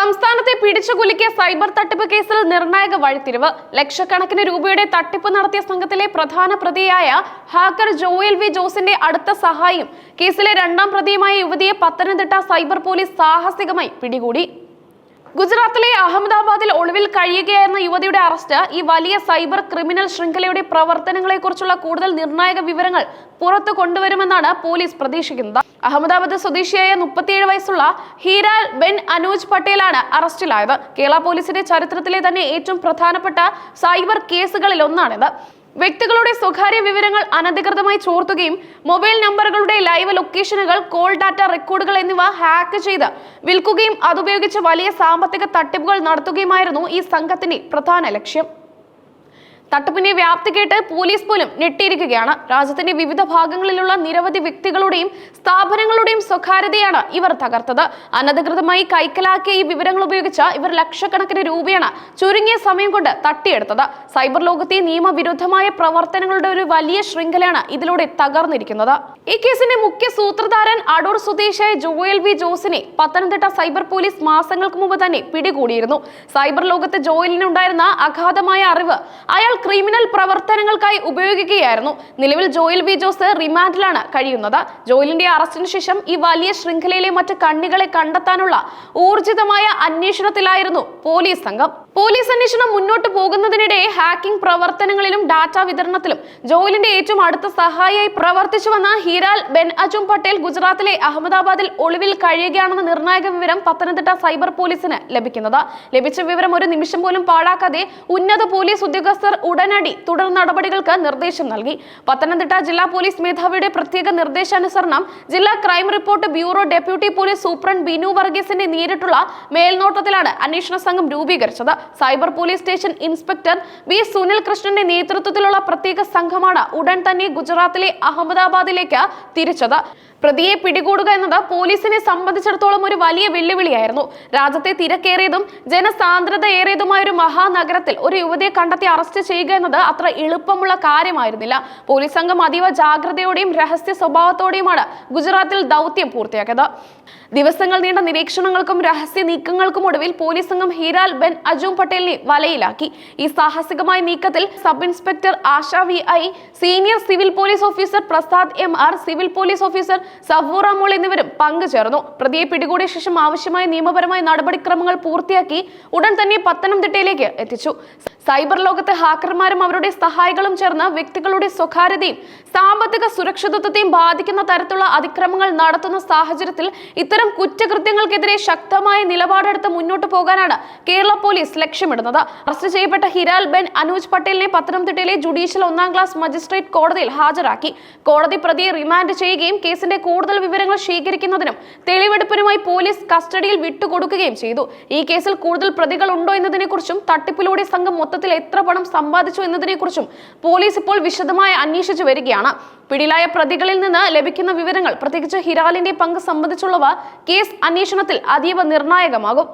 സംസ്ഥാനത്തെ പിടിച്ചുകുലുക്കിയ സൈബർ തട്ടിപ്പ് കേസിൽ നിർണായക വഴിത്തിരിവ്. ലക്ഷക്കണക്കിന് രൂപയുടെ തട്ടിപ്പ് നടത്തിയ സംഘത്തിലെ പ്രധാന പ്രതിയായ ഹാക്കർ ജോയൽ വി ജോസിന്റെ അടുത്ത സഹായിയും കേസിലെ രണ്ടാം പ്രതിയുമായ യുവതിയെ പത്തനംതിട്ട സൈബർ പോലീസ് സാഹസികമായി പിടികൂടി. ഗുജറാത്തിലെ അഹമ്മദാബാദിൽ ഒളിവിൽ കഴിയുകയായിരുന്ന യുവതിയുടെ അറസ്റ്റ് ഈ വലിയ സൈബർ ക്രിമിനൽ ശൃംഖലയുടെ പ്രവർത്തനങ്ങളെക്കുറിച്ചുള്ള കൂടുതൽ നിർണായക വിവരങ്ങൾ പുറത്തു കൊണ്ടുവരുമെന്നാണ് പോലീസ് പ്രതീക്ഷിക്കുന്നത്. അഹമ്മദാബാദ് സ്വദേശിയായ മുപ്പത്തിയേഴ് വയസ്സുള്ള ഹീരാൽ ബെൻ അനൂജ് പട്ടേലാണ് അറസ്റ്റിലായത്. കേരള പോലീസിന്റെ ചരിത്രത്തിലെ തന്നെ ഏറ്റവും പ്രധാനപ്പെട്ട സൈബർ കേസുകളിൽ ഒന്നാണിത്. വ്യക്തികളുടെ സ്വകാര്യ വിവരങ്ങൾ അനധികൃതമായി ചോർത്തുകയും മൊബൈൽ നമ്പറുകളുടെ ലൈവ് ലൊക്കേഷനുകൾ കോൾ ഡാറ്റ റെക്കോർഡുകൾ എന്നിവ ഹാക്ക് ചെയ്ത് വിൽക്കുകയും അതുപയോഗിച്ച് വലിയ സാമ്പത്തിക തട്ടിപ്പുകൾ നടത്തുകയുമായിരുന്നു ഈ സംഘത്തിന്റെ പ്രധാന ലക്ഷ്യം. തട്ടിപ്പിന്റെ വ്യാപ്തി കേട്ട് പോലീസ് പോലും ഞെട്ടിയിരിക്കുകയാണ്. രാജ്യത്തിന്റെ വിവിധ ഭാഗങ്ങളിലുള്ള നിരവധി വ്യക്തികളുടെയും സ്ഥാപനങ്ങളുടെയും സ്വകാര്യതയാണ് ഇവർ തകർത്തത്. അനധികൃതമായി കൈക്കലാക്കിയ ഈ വിവരങ്ങൾ ഉപയോഗിച്ച് ഇവർ ലക്ഷക്കണക്കിന് രൂപയാണ് ചുരുങ്ങിയ സമയം കൊണ്ട് തട്ടിയെടുത്തത്. സൈബർ ലോകത്തെ നിയമവിരുദ്ധമായ പ്രവർത്തനങ്ങളുടെ ഒരു വലിയ ശൃംഖലയാണ് ഇതിലൂടെ തകർന്നിരിക്കുന്നത്. ഈ കേസിന്റെ മുഖ്യ സൂത്രധാരൻ അടൂർ സ്വദേശിയായ ജോയൽ വി ജോസിനെ പത്തനംതിട്ട സൈബർ പോലീസ് മാസങ്ങൾക്ക് മുമ്പ് തന്നെ പിടികൂടിയിരുന്നു. സൈബർ ലോകത്ത് ജോയലിനുണ്ടായിരുന്ന അഗാധമായ അറിവ് അയാൾ ക്രിമിനൽ പ്രവർത്തനങ്ങൾക്കായി ഉപയോഗിക്കുകയായിരുന്നു. നിലവിൽ ജോയിൽ വി ജോസ് റിമാൻഡിലാണ് കഴിയുന്നത്. ജോയിലിന്റെ അറസ്റ്റിന് ശേഷം ഈ വലിയ ശൃംഖലയിലെ മറ്റ് കണ്ണികളെ കണ്ടെത്താനുള്ള ഊർജിതമായ അന്വേഷണത്തിലായിരുന്നു പോലീസ് സംഘം. പോലീസ് അന്വേഷണം മുന്നോട്ട് പോകുന്നതിനിടെ ഹാക്കിംഗ് പ്രവർത്തനങ്ങളിലും ഡാറ്റ വിതരണത്തിലും ജോയിലിന്റെ ഏറ്റവും അടുത്ത സഹായിയായി പ്രവർത്തിച്ചു വന്ന ഹീരാൽ ബെൻ അജും പട്ടേൽ ഗുജറാത്തിലെ അഹമ്മദാബാദിൽ ഒളിവിൽ കഴിയുകയാണെന്ന നിർണായക വിവരം പത്തനംതിട്ട സൈബർ പോലീസിന് ലഭിക്കുന്നത്. ലഭിച്ച വിവരം ഒരു നിമിഷം പോലും പാഴാക്കാതെ ഉന്നത പോലീസ് ഉദ്യോഗസ്ഥർ ഉടനടി തുടർ നടപടികൾക്ക് നിർദ്ദേശം നൽകി. പത്തനംതിട്ട ജില്ലാ പോലീസ് മേധാവിയുടെ പ്രത്യേക നിർദ്ദേശാനുസരണം ജില്ലാ crime report bureau deputy police superintendent Binu വർഗീസിന്റെ നേരിട്ടുള്ള മേൽനോട്ടത്തിലാണ് അന്വേഷണ സംഘം രൂപീകരിച്ചത്. Cyber police station inspector B Sunil കൃഷ്ണന്റെ നേതൃത്വത്തിലുള്ള പ്രത്യേക സംഘമാണ് ഉടൻ തന്നെ ഗുജറാത്തിലെ അഹമ്മദാബാദിലേക്ക് തിരിച്ചത്. പ്രതിയെ പിടികൂടുക എന്നത് പോലീസിനെ സംബന്ധിച്ചിടത്തോളം ഒരു വലിയ വെല്ലുവിളിയായിരുന്നു. രാജ്യത്തെ തിരക്കേറിയതും ജനസാന്ദ്രതയേറിയതുമായ ഒരു മഹാനഗരത്തിൽ ഒരു യുവതിയെ കണ്ടെത്തി അറസ്റ്റ് ചെയ്യുക എന്നത് അത്ര എളുപ്പമുള്ള കാര്യമായിരുന്നില്ല. പോലീസ് സംഘം അതീവ ജാഗ്രതയോടെയും രഹസ്യ സ്വഭാവത്തോടെയുമാണ് ഗുജറാത്തിൽ ദൗത്യം പൂർത്തിയാക്കിയത്. ദിവസങ്ങൾ നീണ്ട നിരീക്ഷണങ്ങൾക്കും രഹസ്യ നീക്കങ്ങൾക്കും ഒടുവിൽ പോലീസ് സംഘം ഹീരാൽ ബെൻ അജും പട്ടേലിനെ വലയിലാക്കി. ഈ സാഹസികമായ നീക്കത്തിൽ sub inspector Asha V I senior civil police officer Prasad M R civil police officer മോൾ എന്നിവരും പങ്കുചേർന്നു. പ്രതിയെ പിടികൂടിയ ശേഷം ആവശ്യമായ നിയമപരമായ നടപടിക്രമങ്ങൾ പൂർത്തിയാക്കി ഉടൻ തന്നെ പത്തനംതിട്ടയിലേക്ക് എത്തിച്ചു. സൈബർ ലോകത്തെ ഹാക്കർമാരും അവരുടെ സഹായികളും ചേർന്ന് വ്യക്തികളുടെ സ്വകാര്യതയും സാമ്പത്തിക സുരക്ഷിതത്വത്തെയും ബാധിക്കുന്ന തരത്തിലുള്ള അതിക്രമങ്ങൾ നടത്തുന്ന സാഹചര്യത്തിൽ ഇത്തരം കുറ്റകൃത്യങ്ങൾക്കെതിരെ ശക്തമായ നിലപാടെടുത്ത് മുന്നോട്ട് പോകാനാണ് കേരള പോലീസ് ലക്ഷ്യമിടുന്നത്. അറസ്റ്റ് ചെയ്യപ്പെട്ട ഹിരാൽ ബെൻ അനൂജ് പട്ടേലിനെ പത്തനംതിട്ടയിലെ ജുഡീഷ്യൽ ഒന്നാം ക്ലാസ് മജിസ്ട്രേറ്റ് കോടതിയിൽ ഹാജരാക്കി. കോടതി പ്രതിയെ റിമാൻഡ് ചെയ്യുകയും കേസിന്റെ കൂടുതൽ വിവരങ്ങൾ ശേഖരിക്കുന്നതിനും തെളിവെടുപ്പിനുമായി പോലീസ് കസ്റ്റഡിയിൽ വിട്ടുകൊടുക്കുകയും ചെയ്തു. ഈ കേസിൽ കൂടുതൽ പ്രതികൾ ഉണ്ടോ എന്നതിനെക്കുറിച്ചും തട്ടിപ്പിലൂടെ സംഘം മൊത്തത്തിൽ എത്ര പണം സമ്പാദിച്ചു എന്നതിനെക്കുറിച്ചും പോലീസ് ഇപ്പോൾ വിശദമായി അന്വേഷിച്ചു വരികയാണ്. പിടിയിലായ പ്രതികളിൽ നിന്ന് ലഭിക്കുന്ന വിവരങ്ങൾ പ്രത്യേകിച്ച് ഹിരാലിന്റെ പങ്ക് സംബന്ധിച്ചുള്ളവ കേസ് അന്വേഷണത്തിൽ അതീവ നിർണായകമാകും.